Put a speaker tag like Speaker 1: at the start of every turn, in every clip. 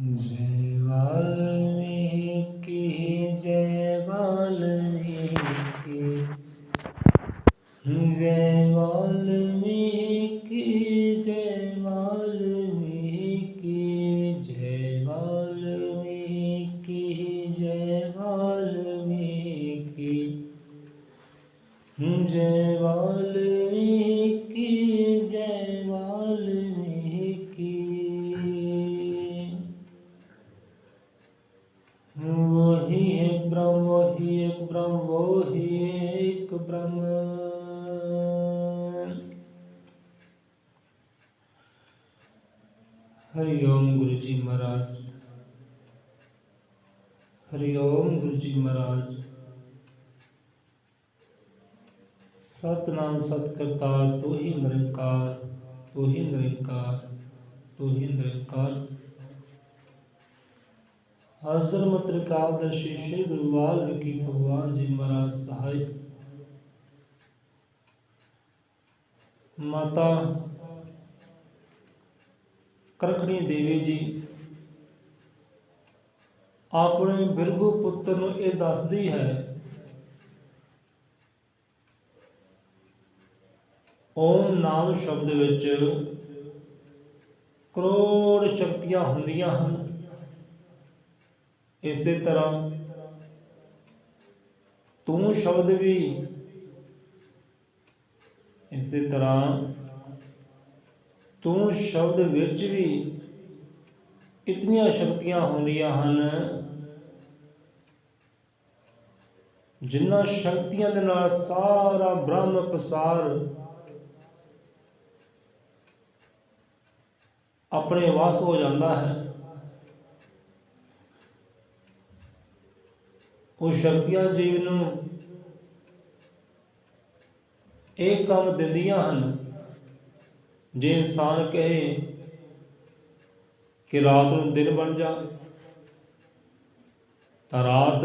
Speaker 1: जय वाल्मीकि जय वाल्मीकि वो ही एक ब्रह्म वो ही एक ब्रह्म वो ही एक ब्रह्म। हरिओम गुरु जी महाराज। हरिओम गुरु जी महाराज। सतनाम सतकर्तार, तू तो ही निरंकार तो ही निरंकार तू तो ही निरंकार। ਹਾਜ਼ਰ ਮਤਰਕਾਲ ਦਰਸ਼ੀ ਸ਼੍ਰੀ ਗੁਰੂ ਵਾਲਮੀਕੀ ਭਗਵਾਨ ਜੀ ਮਹਾਰਾਜ ਸਹਾਇ ਮਾਤਾ ਕਰਖਣੀ ਦੇਵੀ ਜੀ, ਆਪਣੇ ਬਿਰਗੂ ਪੁੱਤਰ ਨੂੰ ਇਹ ਦੱਸਦੀ ਹੈ, ਓਮ ਨਾਮ ਸ਼ਬਦ ਵਿੱਚ ਕਰੋੜ ਸ਼ਕਤੀਆਂ ਹੁੰਦੀਆਂ ਹਨ। ਇਸੇ ਤਰ੍ਹਾਂ ਤੂੰ ਸ਼ਬਦ ਵੀ ਇਸੇ ਤਰ੍ਹਾਂ ਤੂੰ ਸ਼ਬਦ ਵਿੱਚ ਵੀ ਇਤਨੀਆਂ ਸ਼ਕਤੀਆਂ ਹੁੰਦੀਆਂ ਹਨ ਜਿਨ੍ਹਾਂ ਸ਼ਕਤੀਆਂ ਦੇ ਨਾਲ ਸਾਰਾ ਬ੍ਰਹਮ ਪਸਾਰ ਆਪਣੇ ਵਾਸ ਹੋ ਜਾਂਦਾ ਹੈ। ਉਹ ਸ਼ਕਤੀਆਂ ਜੀਵ ਨੂੰ ਇਹ ਕੰਮ ਦਿੰਦੀਆਂ ਹਨ ਜੇ ਇਨਸਾਨ ਕਹੇ ਕਿ ਰਾਤ ਨੂੰ ਦਿਨ ਬਣ ਜਾ, ਤਾਂ ਰਾਤ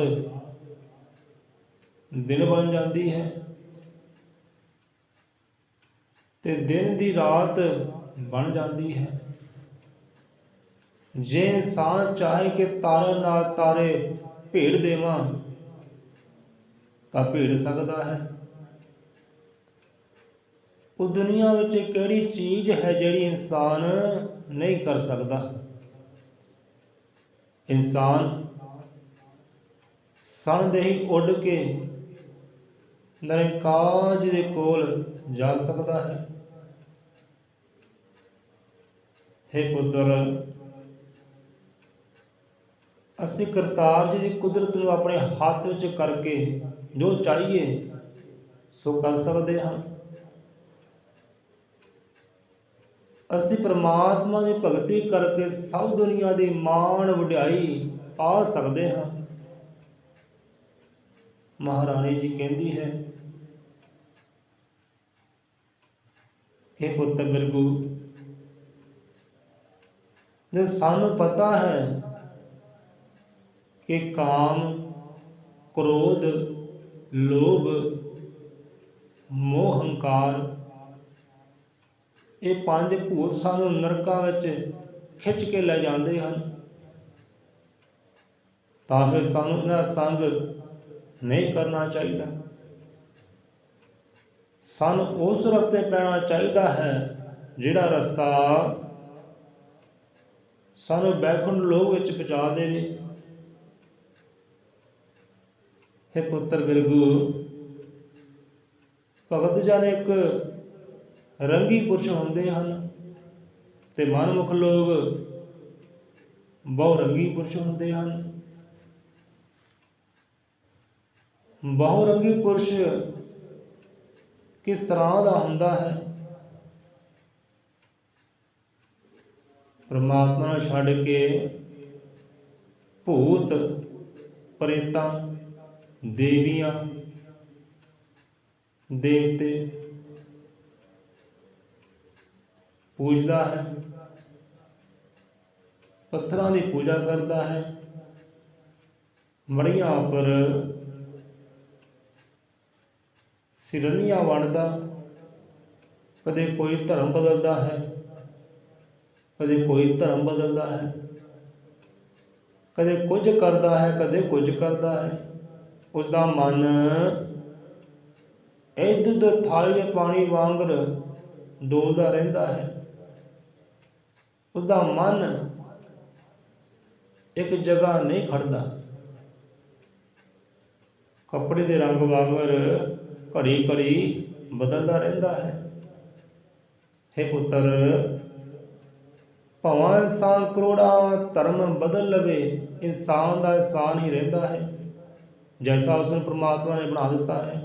Speaker 1: ਦਿਨ ਬਣ ਜਾਂਦੀ ਹੈ। ਤੇ ਦਿਨ ਦੀ ਰਾਤ ਬਣ ਜਾਂਦੀ ਹੈ। ਜੇ ਇਨਸਾਨ ਚਾਹੇ ਕਿ ਤਾਰੇ ਨਾਲ ਤਾਰੇ ਭੇੜ ਦੇਵਾਂ ਤਾਂ ਭੇੜ ਸਕਦਾ ਹੈ। ਉਹ ਦੁਨੀਆ ਵਿੱਚ ਕਿਹੜੀ ਚੀਜ਼ ਹੈ ਜਿਹੜੀ ਇਨਸਾਨ ਨਹੀਂ ਕਰ ਸਕਦਾ? ਇਨਸਾਨ ਸਣਦੇਹੀ ਉੱਡ ਕੇ ਨਰਕਾਜ ਦੇ ਕੋਲ ਜਾ ਸਕਦਾ ਹੈ। ਹੈ ਪੁੱਤਰ, ਅਸੀਂ ਕਰਤਾਰ ਜੀ ਦੀ ਕੁਦਰਤ ਨੂੰ ਆਪਣੇ ਹੱਥ ਵਿੱਚ ਕਰਕੇ ਜੋ ਚਾਹੀਏ, ਸੋ ਕਰ ਸਕਦੇ ਹਾਂ। ਅਸੀਂ ਪ੍ਰਮਾਤਮਾ ਦੀ ਭਗਤੀ ਕਰਕੇ ਸਭ ਦੁਨੀਆ ਦੀ ਮਾਣ ਵਡਿਆਈ ਪਾ ਸਕਦੇ ਹਾਂ। ਮਹਾਰਾਣੀ ਜੀ ਕਹਿੰਦੀ ਹੈ ਕਿ ਪੁੱਤ ਬਿਰਗੂ, ਜੇ ਸਾਨੂੰ ਪਤਾ ਹੈ ਕਿ ਕਾਮ, ਕ੍ਰੋਧ ਲੋਭ, ਮੋਹ, ਹੰਕਾਰ, ਇਹ ਪੰਜ ਭੂਤ ਸਾਨੂੰ ਨਰਕਾਂ ਵਿੱਚ ਖਿੱਚ ਕੇ ਲੈ ਜਾਂਦੇ ਹਨ। ਤਾਂ ਫਿਰ ਸਾਨੂੰ ਇਹਨਾਂ ਸੰਗ ਨਹੀਂ ਕਰਨਾ ਚਾਹੀਦਾ। ਸਾਨੂੰ ਉਸ ਰਸਤੇ ਪੈਣਾ ਚਾਹੀਦਾ ਹੈ ਜਿਹੜਾ ਰਸਤਾ ਸਾਨੂੰ ਬੈਕੁੰਠ ਲੋਕ ਵਿੱਚ ਪਹੁੰਚਾ ਦੇਵੇ। ਹੈ ਪੁੱਤਰ ਬਿਰਗੂ, ਭਗਤ ਜਨ ਇੱਕ ਰੰਗੀ ਪੁਰਸ਼ ਹੁੰਦੇ ਹਨ ਤੇ ਮਨਮੁਖ ਲੋਕ ਬਹੁ ਰੰਗੀ ਪੁਰਸ਼ ਹੁੰਦੇ ਹਨ। ਬਹੁ ਰੰਗੀ ਪੁਰਸ਼ ਕਿਸ ਤਰ੍ਹਾਂ ਦਾ ਹੁੰਦਾ ਹੈ? ਪਰਮਾਤਮਾ ਨੂੰ ਛੱਡ ਕੇ ਭੂਤ ਪ੍ਰੇਤਾਂ ਦੇਵੀਆਂ, ਦੇਵਤੇ ਪੂਜਦਾ ਹੈ, ਪੱਥਰਾਂ ਦੀ ਪੂਜਾ ਕਰਦਾ ਹੈ, ਮੜੀਆਂ ਉੱਪਰ ਸਿਰਨੀਆਂ ਵੰਡਦਾ, ਕਦੇ ਕੋਈ ਧਰਮ ਬਦਲਦਾ ਹੈ, ਕਦੇ ਕੋਈ ਧਰਮ ਬਦਲਦਾ ਹੈ, ਕਦੇ ਕੁਝ ਕਰਦਾ ਹੈ, ਕਦੇ ਕੁਝ ਕਰਦਾ ਹੈ। ਉਸ ਦਾ ਮਨ ਇਦ ਥਾਲੀ ਦੇ ਪਾਣੀ ਵਾਂਗਰ ਡੋਲਦਾ ਰਹਿੰਦਾ ਹੈ। ਉਸ ਦਾ ਮਨ ਇੱਕ ਜਗ੍ਹਾ ਨਹੀਂ ਖੜਦਾ। ਕੱਪੜੇ ਦੇ ਰੰਗ ਵਾਂਗਰ ਘੜੀ ਘੜੀ ਬਦਲਦਾ ਰਹਿੰਦਾ ਹੈ। हे ਪੁੱਤਰ, ਭਵਾਂ ਇਨਸਾਨ ਕਰੋੜਾਂ ਧਰਮ ਬਦਲ ਲਵੇ, ਇਨਸਾਨ ਦਾ ਇਨਸਾਨ ਹੀ ਰਹਿੰਦਾ ਹੈ। ਜੈਸਾ ਉਸਨੂੰ ਪ੍ਰਮਾਤਮਾ ਨੇ ਬਣਾ ਦਿੱਤਾ ਹੈ।